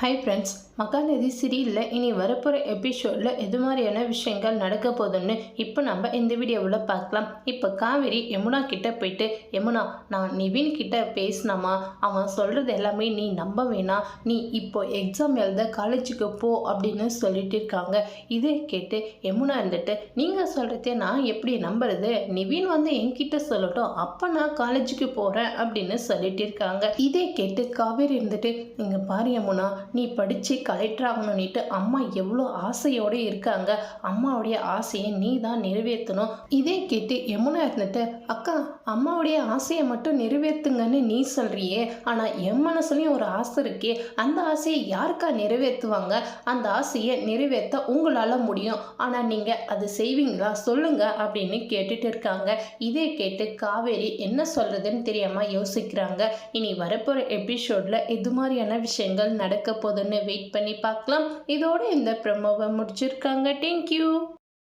Hi friends Mahanadi சீரியலில் இனி வரப்போகிற எபிசோடில் எது மாதிரியான விஷயங்கள் நடக்க போகுதுன்னு இப்போ நம்ம இந்த வீடியோவில் பார்க்கலாம். இப்போ காவேரி யமுனா கிட்ட போயிட்டு யமுனா நான் நிவின் கிட்ட பேசினமா அவன் சொல்கிறது எல்லாமே நீ நம்ப வேணாம் நீ இப்போ எக்ஸாம் எழுத காலேஜுக்கு போ அப்படின்னு சொல்லிட்டு இருக்காங்க. இதை கேட்டு யமுனா இருந்துட்டு நீங்கள் சொல்கிறதே நான் எப்படி நம்புறது? நிவின் வந்து என்கிட்ட சொல்லட்டும். அப்போ நான் காலேஜுக்கு போகிறேன் அப்படின்னு சொல்லிட்டு இருக்காங்க. இதே கேட்டு காவேரி இருந்துட்டு இங்கே பாரு யமுனா நீ படித்து கலெக்டர் ஆகணும்னுட்டு அம்மா எவ்வளோ ஆசையோடு இருக்காங்க. அம்மாவுடைய ஆசையை நீ தான் நிறைவேற்றணும். இதே கேட்டு யமுனா இருந்துட்டு அக்கா அம்மாவுடைய ஆசையை மட்டும் நிறைவேற்றுங்கன்னு நீ சொல்கிறியே ஆனால் என் மனசுலையும் ஒரு ஆசை இருக்கே. அந்த ஆசையை யாருக்கா நிறைவேற்றுவாங்க? அந்த ஆசையை நிறைவேற்ற உங்களால் முடியும். ஆனால் நீங்கள் அது செய்வீங்களா? சொல்லுங்கள் அப்படின்னு கேட்டுட்டு இருக்காங்க. இதே கேட்டு காவேரி என்ன சொல்கிறதுன்னு தெரியாமல் யோசிக்கிறாங்க. இனி வரப்போகிற எபிசோடில் இது மாதிரியான விஷயங்கள் நடக்க போதுன்னு வெயிட் பண்ணி பார்க்கலாம். இதோட இந்த ப்ரமோவை முடிச்சிருக்காங்க. தேங்க்யூ